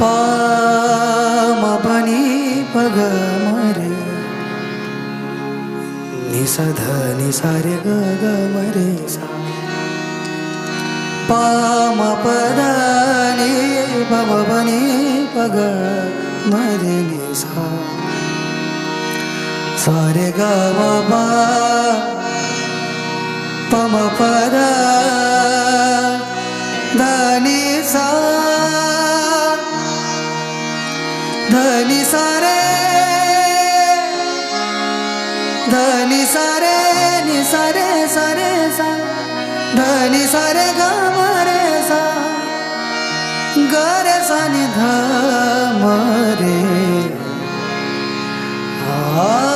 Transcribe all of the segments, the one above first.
पामपनी पगमरे निसध निसारे गगमरे सा. पामपदानी पमपनी पगमरे निसा सारे गमा सारे गा मरे सा गरे सा निधा मरे आ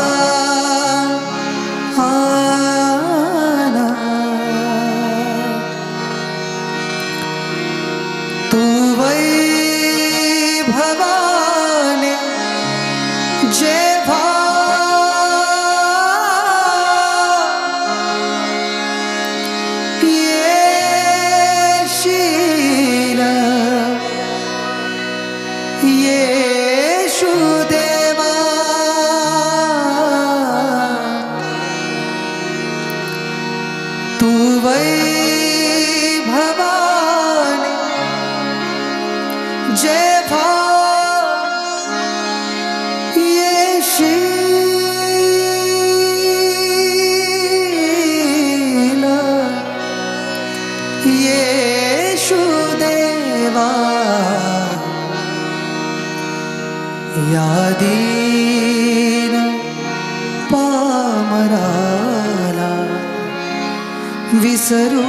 अधीन पामराला विसरू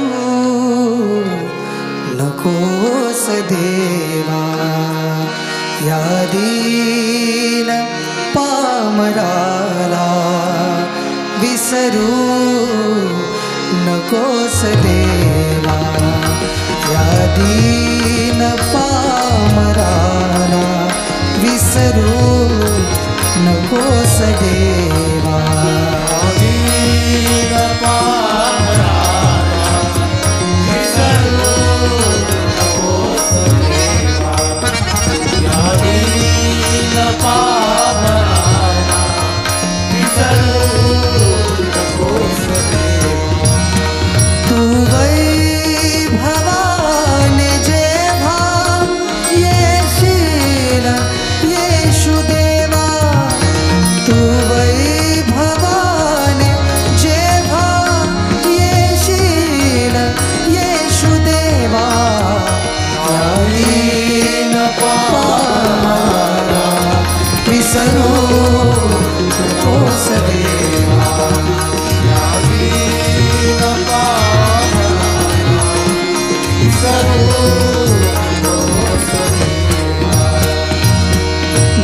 नकोस देवा. यादीन पामराला विसरू नकोस देवा. यादीन पामराला विसरू नको सदेवा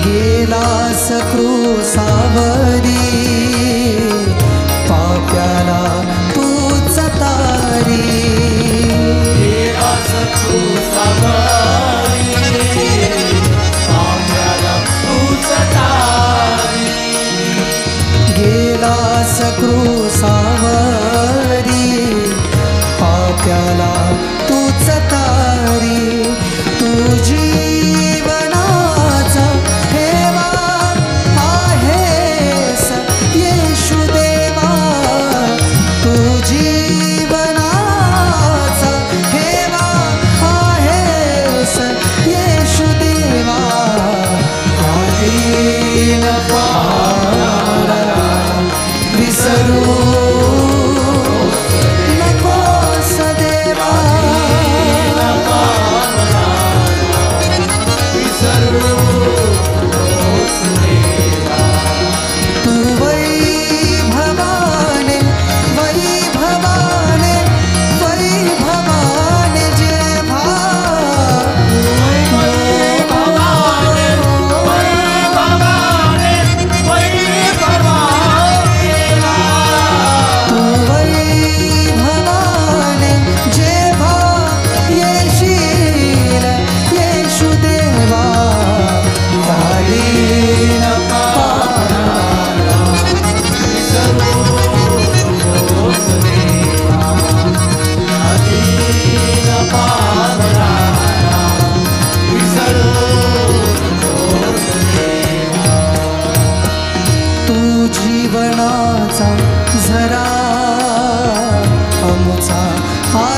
गेला सक्रू सावरी. पाप्याला तूच तारी. गेला सक्रू सावरी. जीवनाचा झरा आमचा हा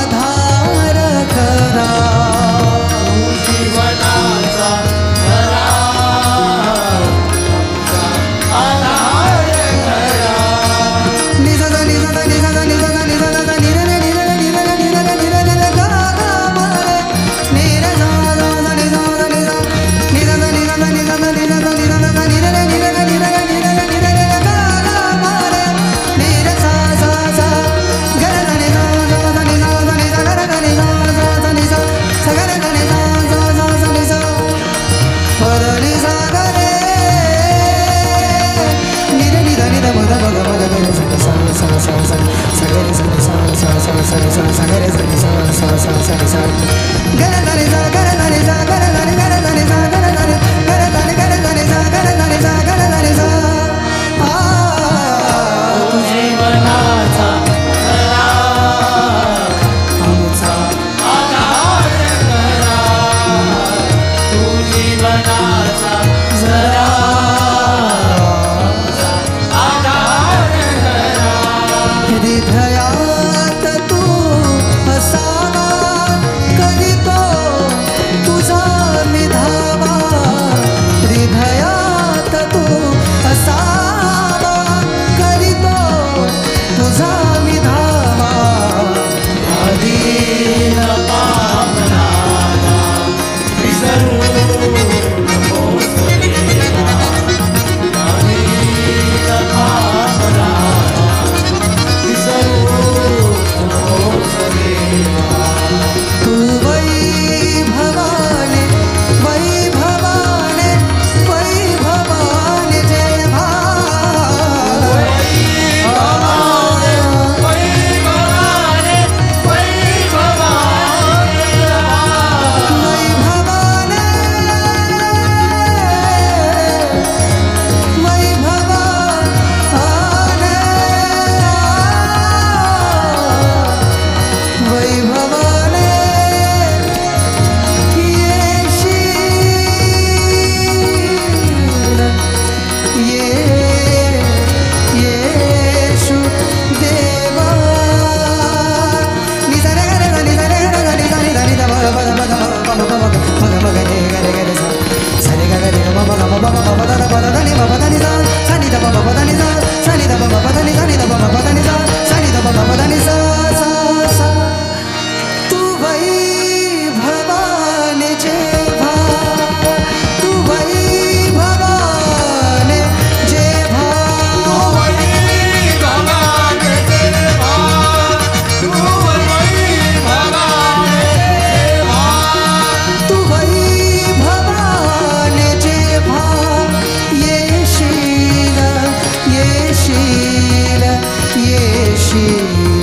see